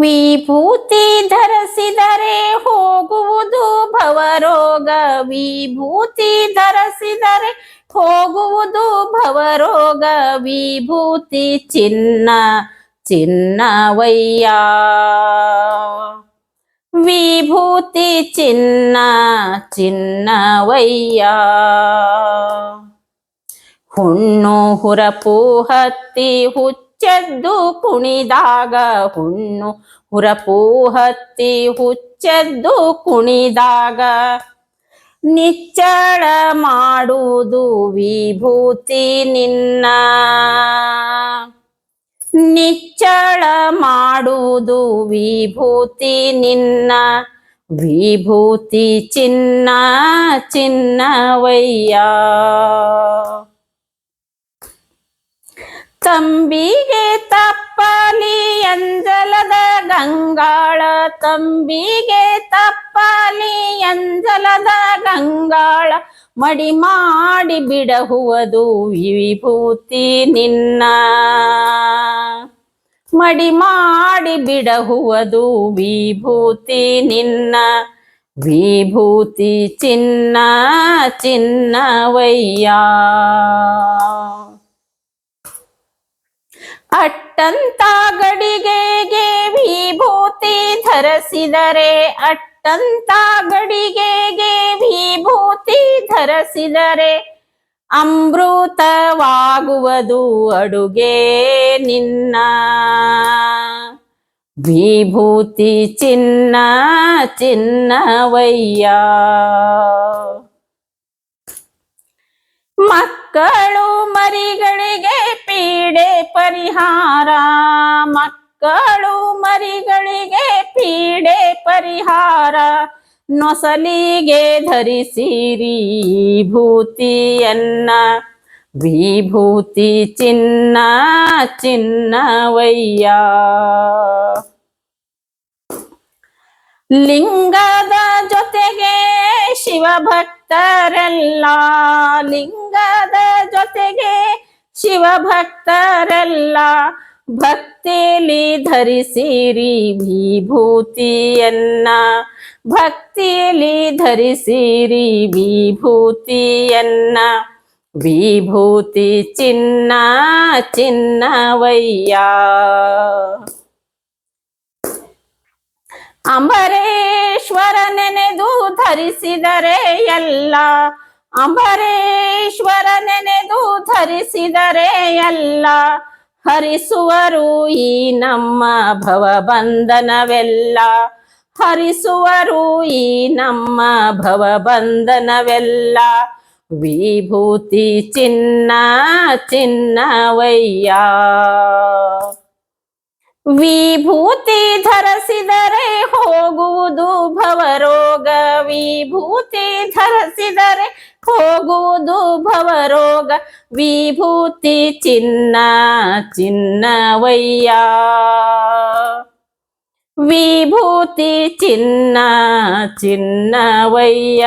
ವಿಭೂತಿ ಧರಿಸಿದರೆ ಹೋಗುವುದು ಭವರೋಗ. ವಿಭೂತಿ ಧರಿಸಿದರೆ ಹೋಗುವುದು ಭವರೋಗ. ವಿಭೂತಿ ಚಿನ್ನ, ಚಿನ್ನವಯ್ಯ. ವಿಭೂತಿ ಚಿನ್ನ, ಚಿನ್ನವಯ್ಯ. ಹುಣ್ಣು ಹುರಪು ಹತ್ತಿ ಹುಚ್ಚೆದ್ದು ಕುಣಿದಾಗ ಹುಣ್ಣು ಹುರಪೂ ಹತ್ತಿ ಹುಚ್ಚೆದ್ದು ಕುಣಿದಾಗ. ನಿಚ್ಚಳ ಮಾಡುವುದು ವಿಭೂತಿ ನಿನ್ನ. ನಿಚ್ಚಳ ಮಾಡುವುದು ವಿಭೂತಿ ನಿನ್ನ. ವಿಭೂತಿ ಚಿನ್ನ, ಚಿನ್ನವಯ್ಯ. ತಂಬಿಗೆ ತಪ್ಪಲಿ ಅಂಜಲದ ಗಂಗಾಳ. ತಂಬಿಗೆ ತಪ್ಪಲಿ ಅಂಜಲದ ಗಂಗಾಳ. ಮಡಿ ಮಾಡಿ ಬಿಡಹುವುದು ವಿಭೂತಿ ನಿನ್ನ. ಮಡಿ ಮಾಡಿ ಬಿಡಹುವುದು ವಿಭೂತಿ ನಿನ್ನ. ವಿಭೂತಿ ಚಿನ್ನ ಚಿನ್ನವಯ್ಯ ಅಟ್ಟಂತ ಗಡಿಗೆಗೆ ವಿಭೂತಿ ಧರಿಸಿದರೆ ಅಟ್ಟಂತ ಗಡಿಗೆಗೆ ವಿಭೂತಿ ಧರಿಸಿದರೆ ಅಮೃತವಾಗುವುದು ಅಡುಗೆ ನಿನ್ನ. ವಿಭೂತಿ ಚಿನ್ನ, ಚಿನ್ನವಯ್ಯ. ಮಕ್ಕಳು ಪರಿಹಾರ. ಮಕ್ಕಳು ಮರಿಗಳಿಗೆ ಪೀಡೆ ಪರಿಹಾರ. ನೊಸಲಿಗೆ ಧರಿಸಿರಿ ಭೂತಿಯನ್ನ ವಿಭೂತಿ ಚಿನ್ನ, ಚಿನ್ನವಯ್ಯ. ಲಿಂಗದ ಜೊತೆಗೆ ಶಿವಭಕ್ತರೆಲ್ಲ. ಲಿಂಗದ ಜೊತೆಗೆ ಶಿವಭಕ್ತರೆಲ್ಲ ಭಕ್ತಿಲಿ ಧರಿಸಿರಿ ವಿಭೂತಿಯನ್ನ. ಭಕ್ತಿಲಿ ಧರಿಸಿರಿ ವಿಭೂತಿಯನ್ನ. ವಿಭೂತಿ ಚಿನ್ನ ಚಿನ್ನವಯ್ಯ. ಅಂಬರೇಶ್ವರ ನೆನೆದು ಧರಿಸಿದರೆ ಎಲ್ಲ ಅಂಬರೇಶ್ವರ ನೆನೆದು ಧರಿಸಿದರೆ ಎಲ್ಲ ಹರಿಸುವರು ಈ ನಮ್ಮ ಭವಬಂಧನವೆಲ್ಲ. ಹರಿಸುವರು ಈ ನಮ್ಮ ಭವಬಂಧನವೆಲ್ಲ. ವಿಭೂತಿ ಚಿನ್ನ ಚಿನ್ನವಯ್ಯ ವಿಭೂತಿ ಧರಿಸಿದರೆ ಹೋಗುವುದು ಭವರೋಗ. ವಿಭೂತಿ ಧರಿಸಿದರೆ ಹೋಗುವುದು ಭವರೋಗ ವಿಭೂತಿ ಚಿನ್ನ ಚಿನ್ನವಯ್ಯ ವಿಭೂತಿ ಚಿನ್ನ ಚಿನ್ನವಯ್ಯ